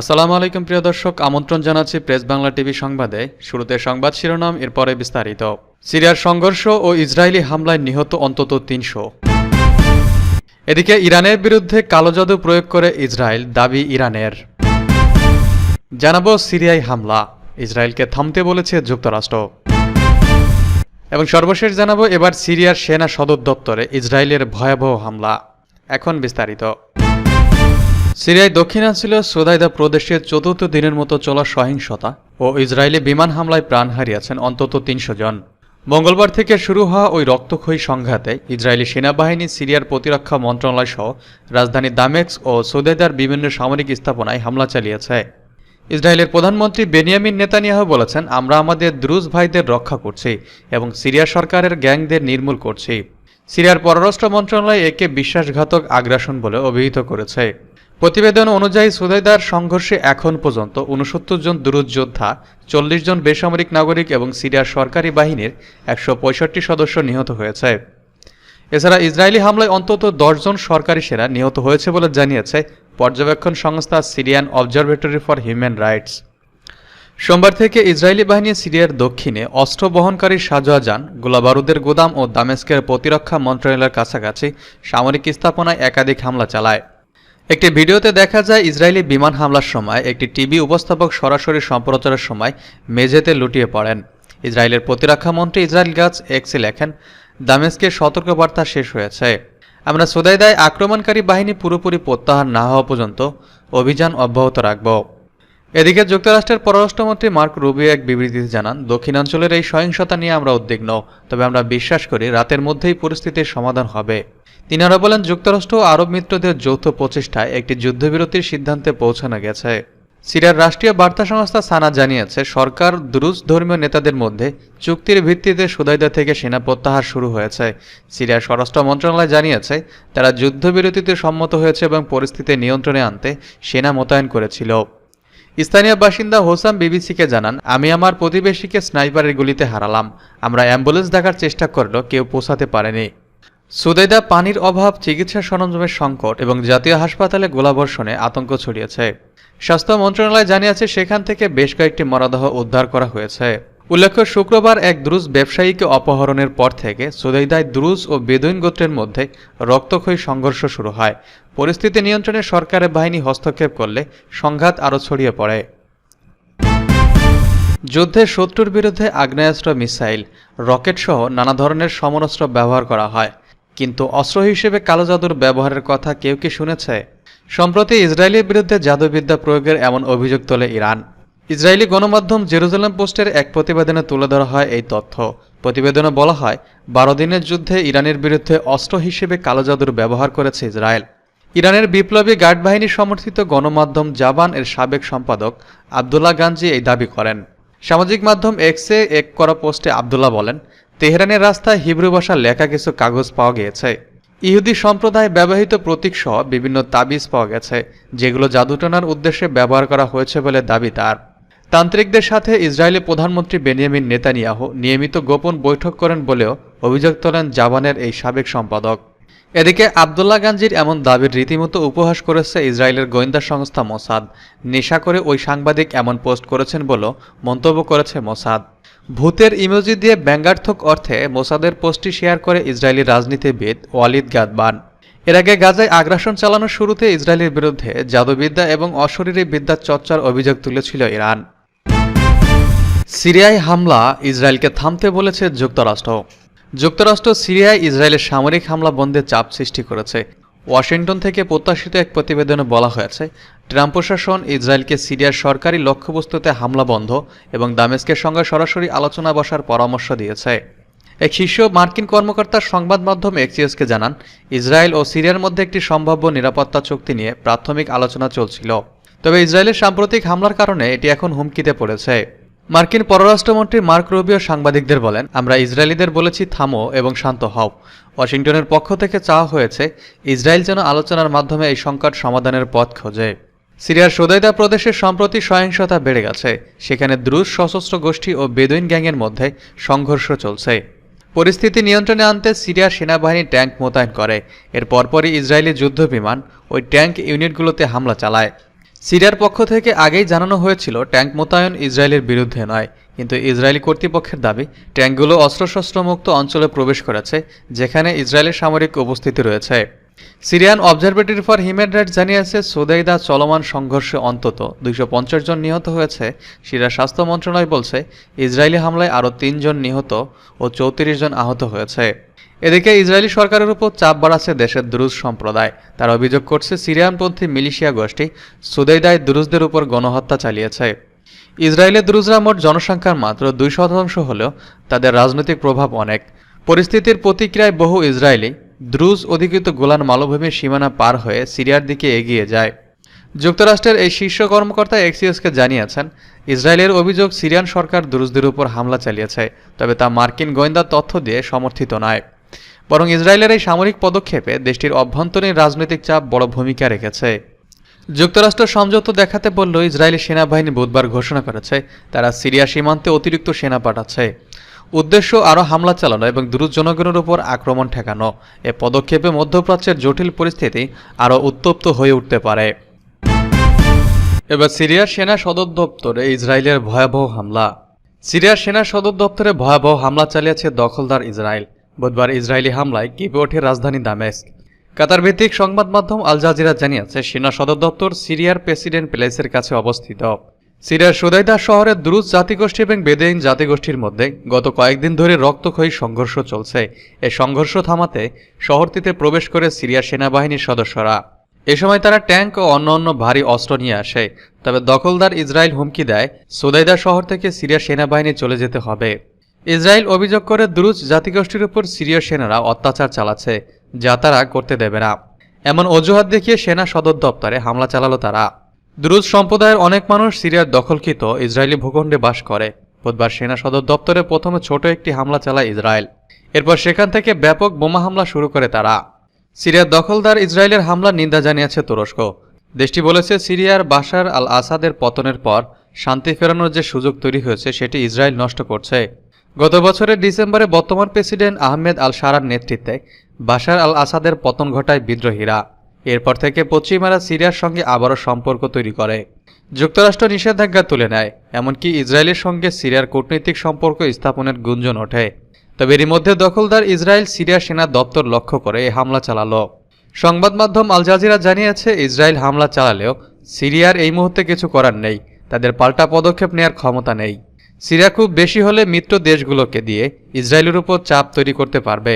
আসসালামু আলাইকুম, প্রিয় দর্শক। আমন্ত্রণ জানাচ্ছি প্রেস বাংলা টিভি সংবাদে। শুরুতে সংবাদ শিরোনাম, এরপরে বিস্তারিত। সিরিয়ার সংঘর্ষ ও ইসরায়েলি হামলায় নিহত অন্তত তিনশো। এদিকে ইরানের বিরুদ্ধে কালো জাদু প্রয়োগ করে ইসরায়েল দাবি ইরানের। জানাব সিরিয়ায় হামলা। ইসরায়েলকে থামতে বলেছে যুক্তরাষ্ট্র। এবং সর্বশেষ জানাব এবার সিরিয়ার সেনা সদর দপ্তরে ইসরায়েলের ভয়াবহ হামলা। এখন বিস্তারিত। সিরিয়ায় দক্ষিণাঞ্চলীয় সোদাইদা প্রদেশে চতুর্থ দিনের মতো চলা সহিংসতা ও ইসরায়েলি বিমান হামলায় প্রাণ হারিয়েছেন অন্তত তিনশো জন। মঙ্গলবার থেকে শুরু হওয়া ওই রক্তক্ষয়ী সংঘাতে ইসরায়েলি সেনাবাহিনী, সিরিয়ার প্রতিরক্ষা মন্ত্রণালয় সহ রাজধানী দামেক্স ও সোদাইদার বিভিন্ন সামরিক স্থাপনায় হামলা চালিয়েছে। ইসরায়েলের প্রধানমন্ত্রী বেনিয়ামিন নেতানিয়াহু বলেছেন, আমরা আমাদের দ্রুজ ভাইদের রক্ষা করছি এবং সিরিয়া সরকারের গ্যাংদের নির্মূল করছি। সিরিয়ার পররাষ্ট্র মন্ত্রণালয় একে বিশ্বাসঘাতক আগ্রাসন বলে অভিহিত করেছে। প্রতিবেদন অনুযায়ী সুদাইদার সংঘর্ষে এখন পর্যন্ত উনসত্তর জন যোদ্ধা চল্লিশ জন বেসামরিক নাগরিক এবং সিরিয়ার সরকারি বাহিনীর একশো পঁয়ষট্টি সদস্য নিহত হয়েছে। এছাড়া ইসরায়েলি হামলায় অন্তত জন সরকারি সেনা নিহত হয়েছে বলে জানিয়েছে পর্যবেক্ষণ সংস্থা Syrian observatory for human rights. সোমবার থেকে ইসরায়েলি বাহিনী সিরিয়ার দক্ষিণে অস্ত্র বহনকারী সাজোয়া যান গোলাবারুদের গোদাম ও দামেস্কের প্রতিরক্ষা মন্ত্রণালয়ের কাছাকাছি সামরিক স্থাপনায় একাধিক হামলা চালায়। একটি ভিডিওতে দেখা যায় ইসরায়েলি বিমান হামলার সময় একটি টিভি উপস্থাপক সরাসরি সম্প্রচারের সময় মেঝেতে লুটিয়ে পড়েন। ইসরায়েলের প্রতিরক্ষা মন্ত্রী ইসরায়েল গাছ এক্সে লেখেন দামেস্কের সতর্কবার্তা শেষ হয়েছে। আমরা সোদাইদায় আক্রমণকারী বাহিনী পুরোপুরি প্রত্যাহার না হওয়া পর্যন্ত অভিযান অব্যাহত রাখব। এদিকে যুক্তরাষ্ট্রের পররাষ্ট্রমন্ত্রী মার্ক রুবিও এক বিবৃতিতে জানান, দক্ষিণাঞ্চলের এই সহিংসতা নিয়ে আমরা উদ্বিগ্ন, তবে আমরা বিশ্বাস করি রাতের মধ্যেই পরিস্থিতির সমাধান হবে। তিনি আরও বলেন যুক্তরাষ্ট্র ও আরব মিত্রদের যৌথ প্রচেষ্টায় একটি যুদ্ধবিরতির সিদ্ধান্তে পৌঁছানো গেছে। সিরিয়ার রাষ্ট্রীয় বার্তা সংস্থা সানা জানিয়েছে, সরকার, দ্রুজ ধর্মীয় নেতাদের মধ্যে চুক্তির ভিত্তিতে সুদাইদা থেকে সেনা প্রত্যাহার শুরু হয়েছে। সিরিয়ার স্বরাষ্ট্র মন্ত্রণালয় জানিয়েছে, তারা যুদ্ধবিরতিতে সম্মত হয়েছে এবং পরিস্থিতি নিয়ন্ত্রণে আনতে সেনা মোতায়েন করেছিল। স্থানীয় বাসিন্দা হোসাম বিবিসিকে জানান, আমি আমার প্রতিবেশীকে স্নাইপারের গুলিতে হারালাম। আমরা অ্যাম্বুলেন্স ডাকার চেষ্টা করলেও কেউ পৌঁছাতে পারেনি। সুদেদা পানির অভাব, চিকিৎসা সরঞ্জামের সংকট এবং জাতীয় হাসপাতালে গোলাবর্ষণে আতঙ্ক ছড়িয়েছে। স্বাস্থ্য মন্ত্রণালয় জানিয়েছে, সেখান থেকে বেশ কয়েকটি মরদেহ উদ্ধার করা হয়েছে। উল্লেখ্য, শুক্রবার এক দ্রুজ ব্যবসায়ীকে অপহরণের পর থেকে সুদেইদায় দ্রুজ ও বেদুইন গোত্রের মধ্যে রক্তক্ষয়ী সংঘর্ষ শুরু হয়। পরিস্থিতি নিয়ন্ত্রণে সরকারের বাহিনী হস্তক্ষেপ করলে সংঘাত আরও ছড়িয়ে পড়ে। যুদ্ধে শত্রুর বিরুদ্ধে আগ্নেয়াস্ত্র, মিসাইল, রকেটসহ নানা ধরনের সমরাস্ত্র ব্যবহার করা হয়। কিন্তু অস্ত্র হিসেবে কালো জাদুর ব্যবহারের কথা কেউ কি শুনেছে? সম্প্রতি ইসরায়েলের বিরুদ্ধে জাদুবিদ্যা প্রয়োগের এমন অভিযোগ তোলে ইরান। ইসরায়েলি গণমাধ্যম জেরুজালেম পোস্টের এক প্রতিবেদনে তুলে ধরা হয় এই তথ্য। প্রতিবেদনে বলা হয়, বারো দিনের যুদ্ধে ইরানের বিরুদ্ধে অস্ত্র হিসেবে কালো জাদুর ব্যবহার করেছে ইসরায়েল। ইরানের বিপ্লবী গার্ড বাহিনী সমর্থিত গণমাধ্যম জাবান এর সাবেক সম্পাদক আবদুল্লাহ গাঞ্জি এই দাবি করেন। সামাজিক মাধ্যম এক্সে এক করা পোস্টে আবদুল্লাহ বলেন তেহরানের রাস্তায় হিব্রু ভাষা লেখা কিছু কাগজ পাওয়া গিয়েছে। ইহুদি সম্প্রদায় ব্যবহৃত প্রতীক সহ বিভিন্ন তাবিজ পাওয়া গেছে, যেগুলো জাদুটনার উদ্দেশ্যে ব্যবহার করা হয়েছে বলে দাবি তার। তান্ত্রিকদের সাথে ইসরায়েলি প্রধানমন্ত্রী বেনিয়ামিন নেতানিয়াহু নিয়মিত গোপন বৈঠক করেন বলেও অভিযোগ তোলেন জাবানের এই সাবেক সম্পাদক। এদিকে আবদুল্লাহ গাঞ্জির এমন দাবির রীতিমতো উপহাস করেছে ইসরায়েলের গোয়েন্দা সংস্থা মোসাদ, নেশা করে ওই সাংবাদিক এমন পোস্ট করেছেন বলেও মন্তব্য করেছে মোসাদ। ভূতের ইমোজি দিয়ে ব্যঙ্গার্থক অর্থে মোসাদের পোস্টটি শেয়ার করে ইসরায়েলি রাজনীতিবিদ ওয়ালিদ গাদবান। এর আগে গাজায় আগ্রাসন চালানোর শুরুতে ইসরায়েলের বিরুদ্ধে জাদুবিদ্যা এবং অশরীরী বিদ্যার চর্চার অভিযোগ তুলেছিল ইরান। সিরিয়ায় হামলা ইসরায়েলকে থামতে বলেছে যুক্তরাষ্ট্র। যুক্তরাষ্ট্র সিরিয়ায় ইসরায়েলের সামরিক হামলা বন্ধে চাপ সৃষ্টি করেছে। ওয়াশিংটন থেকে প্রত্যাশিত এক প্রতিবেদনে বলা হয়েছে ট্রাম্প প্রশাসন ইসরায়েলকে সিরিয়ার সরকারি লক্ষ্যবস্তুতে হামলা বন্ধ এবং দামেস্কের সঙ্গে সরাসরি আলোচনা বসার পরামর্শ দিয়েছে। এক শীর্ষ মার্কিন কর্মকর্তা সংবাদ মাধ্যম এক্সিএসকে জানান, ইসরায়েল ও সিরিয়ার মধ্যে একটি সম্ভাব্য নিরাপত্তা চুক্তি নিয়ে প্রাথমিক আলোচনা চলছিল। তবে ইসরায়েলের সাম্প্রতিক হামলার কারণে এটি এখন হুমকিতে পড়েছে। মার্কিন পররাষ্ট্রমন্ত্রী মার্ক রুবিও সাংবাদিকদের বলেন, আমরা ইসরায়েলিদের বলেছি, থামো এবং শান্ত হও। ওয়াশিংটনের পক্ষ থেকে চাওয়া হয়েছে, ইসরায়েল যেন আলোচনার মাধ্যমে এই সংকট সমাধানের পথ খোঁজে। সিরিয়ার সোদাইদা প্রদেশের সম্প্রতি সহিংসতা বেড়ে গেছে। সেখানে দ্রুজ সশস্ত্র গোষ্ঠী ও বেদুইন গ্যাংয়ের মধ্যে সংঘর্ষ চলছে। পরিস্থিতি নিয়ন্ত্রণে আনতে সিরিয়ার সেনাবাহিনী ট্যাঙ্ক মোতায়েন করে। এর পরপরই ইসরায়েলি যুদ্ধ বিমান ওই ট্যাঙ্ক ইউনিটগুলোতে হামলা চালায়। সিরিয়ার পক্ষ থেকে আগেই জানানো হয়েছিল, ট্যাঙ্ক মোতায়েন ইসরায়েলের বিরুদ্ধে নয়। কিন্তু ইসরায়েলি কর্তৃপক্ষের দাবি, ট্যাঙ্কগুলো অস্ত্রশস্ত্রমুক্ত অঞ্চলে প্রবেশ করেছে, যেখানে ইসরায়েলের সামরিক উপস্থিতি রয়েছে। Syrian observatory for human rights জানিয়েছে, সুদাইদা চলমান সংঘর্ষে অন্তত দুইশো পঞ্চাশ জন নিহত হয়েছে। সিরিয়ার স্বাস্থ্য মন্ত্রণালয় বলছে, ইসরায়েলি হামলায় আরও তিনজন নিহত ও চৌত্রিশ জন আহত হয়েছে। এদিকে ইসরায়েলি সরকারের উপর চাপ বাড়াচ্ছে দেশের দ্রুজ সম্প্রদায়। তারা অভিযোগ করছে, সিরিয়ানপন্থী মিলিশিয়া গোষ্ঠী সুদাইদায় দুরুজদের উপর গণহত্যা চালিয়েছে। ইসরায়েলের দুরুজরা মোট জনসংখ্যার মাত্র দুই শতাংশ হলেও তাদের রাজনৈতিক প্রভাব অনেক। পরিস্থিতির প্রতিক্রিয়ায় বহু ইসরায়েলি দ্রুজ অধিকৃত গোলান মালভূমির সীমানা পার হয়ে সিরিয়ার দিকে এগিয়ে যায়। যুক্তরাষ্ট্রের এই শীর্ষ কর্মকর্তা এক্সিওসকে জানিয়েছেন, ইসরায়েলের অভিযোগ সিরিয়ান সরকার দ্রুজদের উপর হামলা চালিয়েছে, তবে তা মার্কিন গোয়েন্দা তথ্য দিয়ে সমর্থিত নয়। বরং ইসরায়েলের এই সামরিক পদক্ষেপে দেশটির অভ্যন্তরীণ রাজনৈতিক চাপ বড় ভূমিকা রেখেছে। যুক্তরাষ্ট্র সমঝোতা দেখাতে বলল, ইসরায়েলি সেনাবাহিনী বুধবার ঘোষণা করেছে, তারা সিরিয়া সীমান্তে অতিরিক্ত সেনা পাঠাচ্ছে। উদ্দেশ্য আরও হামলা চালানো এবং দ্রুত জনগণের উপর আক্রমণ ঠেকানো। এ পদক্ষেপে মধ্যপ্রাচ্যের জটিল পরিস্থিতি আরও উত্তপ্ত হয়ে উঠতে পারে। এবার সিরিয়ার সেনা সদর দপ্তরে ইসরায়েলের ভয়াবহ হামলা। সিরিয়ার সেনা সদর দপ্তরে ভয়াবহ হামলা চালিয়েছে দখলদার ইসরায়েল। বুধবার ইসরায়েলি হামলায় কেঁপে ওঠে রাজধানী দামেস্ক। কাতার ভিত্তিক সংবাদ মাধ্যম আল জাজিরা জানিয়েছে, সেনা সদর দপ্তর সিরিয়ার প্রেসিডেন্ট প্যালেসের কাছে অবস্থিত। সিরিয়ার সুদাইদা শহরের দ্রুজ জাতিগোষ্ঠী এবং বেদেইন জাতিগোষ্ঠীর মধ্যে গত কয়েকদিন ধরে রক্তক্ষয়ী সংঘর্ষ চলছে। এ সংঘর্ষ থামাতে শহরটিতে প্রবেশ করে সিরিয়ার সেনাবাহিনীর সদস্যরা। এ সময় তারা ট্যাঙ্ক ও অন্য অন্য ভারী অস্ত্র নিয়ে আসে। তবে দখলদার ইসরায়েল হুমকি দেয়, সুদাইদা শহর থেকে সিরিয়া সেনাবাহিনী চলে যেতে হবে। ইসরায়েল অভিযোগ করে দ্রুজ জাতিগোষ্ঠীর উপর সিরীয় সেনারা অত্যাচার চালাচ্ছে, যা তারা করতে দেবে না। এমন অজুহাত দেখিয়ে সেনা সদর দপ্তরে হামলা চালালো তারা। দ্রুজ সম্প্রদায়ের অনেক মানুষ সিরিয়ার দখলকৃত ইসরায়েলি ভূখণ্ডে বাস করে। বুধবার সেনা সদর দপ্তরে প্রথমে ছোট একটি হামলা চালায় ইসরায়েল। এরপর সেখান থেকে ব্যাপক বোমা হামলা শুরু করে তারা। সিরিয়ার দখলদার ইসরায়েলের হামলার নিন্দা জানিয়েছে তুরস্ক। দেশটি বলেছে সিরিয়ার বাশার আল আসাদের পতনের পর শান্তি ফেরানোর যে সুযোগ তৈরি হয়েছে, সেটি ইসরায়েল নষ্ট করছে। গত বছরের ডিসেম্বরে বর্তমান প্রেসিডেন্ট আহমেদ আল সারার নেতৃত্বে বাশার আল আসাদের পতন ঘটায় বিদ্রোহীরা। এরপর থেকে পশ্চিমারা সিরিয়ার সঙ্গে আবারও সম্পর্ক তৈরি করে। যুক্তরাষ্ট্র নিষেধাজ্ঞা তুলে নেয়, এমনকি ইসরায়েলের সঙ্গে সিরিয়ার কূটনৈতিক সম্পর্ক স্থাপনের গুঞ্জন ওঠে। তবে এরই মধ্যে দখলদার ইসরায়েল সিরিয়া সেনা দপ্তর লক্ষ্য করে এই হামলা চালালো। সংবাদ মাধ্যম আল জাজিরা জানিয়েছে, ইসরায়েল হামলা চালালেও সিরিয়ার এই মুহূর্তে কিছু করার নেই, তাদের পাল্টা পদক্ষেপ নেওয়ার ক্ষমতা নেই। সিরিয়া খুব বেশি হলে মিত্র দেশগুলোকে দিয়ে ইসরায়েলের উপর চাপ তৈরি করতে পারবে।